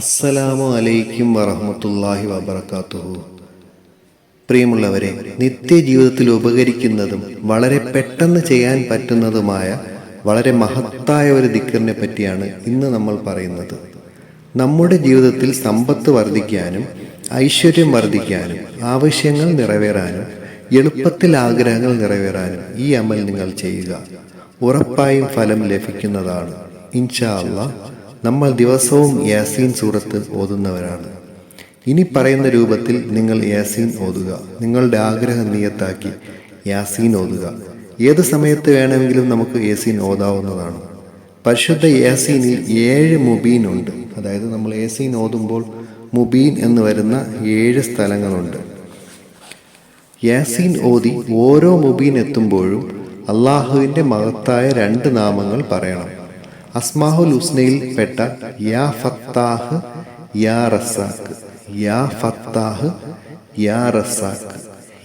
അസ്സലാമു അലൈക്കും വറഹമത്തല്ലാഹി വബർക്കാത്തുഹു പ്രിയമുള്ളവരെ നിത്യജീവിതത്തിൽ ഉപകരിക്കുന്നതും വളരെ പെട്ടെന്ന് ചെയ്യാൻ പറ്റുന്നതുമായ വളരെ മഹത്തായ ഒരു ദിക്കറിനെ പറ്റിയാണ് ഇന്ന് നമ്മൾ പറയുന്നത്. നമ്മുടെ ജീവിതത്തിൽ സമ്പത്ത് വർദ്ധിക്കാനും ഐശ്വര്യം വർദ്ധിക്കാനും ആവശ്യങ്ങൾ നിറവേറാനും എളുപ്പത്തിൽ ആഗ്രഹങ്ങൾ നിറവേറാനും ഈ അമൽ നിങ്ങൾ ചെയ്യുക. ഉറപ്പായും ഫലം ലഭിക്കുന്നതാണ്. ഇൻഷാ അള്ളാഹ് നമ്മൾ ദിവസവും യാസീൻ സൂറത്ത് ഓതുന്നവരാണ്. ഇനി പറയുന്ന രൂപത്തിൽ നിങ്ങൾ യാസീൻ ഓതുക. നിങ്ങളുടെ ആഗ്രഹം നിയത്താക്കി യാസീൻ ഓതുക. ഏത് സമയത്ത് വേണമെങ്കിലും നമുക്ക് യാസീൻ ഓതാവുന്നതാണ്. പരിശുദ്ധ യാസീനിൽ ഏഴ് മുബീൻ ഉണ്ട്. അതായത് നമ്മൾ യാസീൻ ഓതുമ്പോൾ മുബീൻ എന്ന് വരുന്ന ഏഴ് സ്ഥലങ്ങളുണ്ട്. യാസീൻ ഓതി ഓരോ മുബീൻ എത്തുമ്പോഴും അള്ളാഹുവിന്റെ മഹത്തായ രണ്ട് നാമങ്ങൾ പറയണം. അസ്മാഹുൽ ഹുസ്നയിൽ പെട്ട യാ ഫത്താഹ് യാ റസാഖ് യാ ഫത്താഹ് യാ റസാഖ്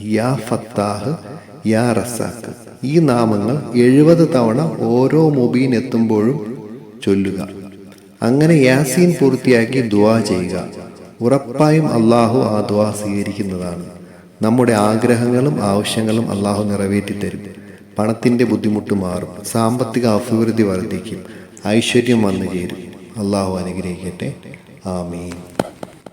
യാ ഫത്താഹ് യാ റസാഖ്. ഈ നാമങ്ങൾ എഴുപത് തവണ ഓരോ മൊബീൻ എത്തുമ്പോഴും ചൊല്ലുക. അങ്ങനെ യാസീൻ പൂർത്തിയാക്കി ദുവാ ചെയ്യുക. ഉറപ്പായും അള്ളാഹു ആ ദുവാ സ്വീകരിക്കുന്നതാണ്. നമ്മുടെ ആഗ്രഹങ്ങളും ആവശ്യങ്ങളും അള്ളാഹു നിറവേറ്റി തരും പണത്തിന്റെ ബുദ്ധിമുട്ട് മാറും. സാമ്പത്തിക അഭിവൃദ്ധി വർദ്ധിക്കും. ഐശ്വര്യം വന്നു ചേരും. അള്ളാഹു അനുഗ്രഹിക്കട്ടെ. ആമീൻ.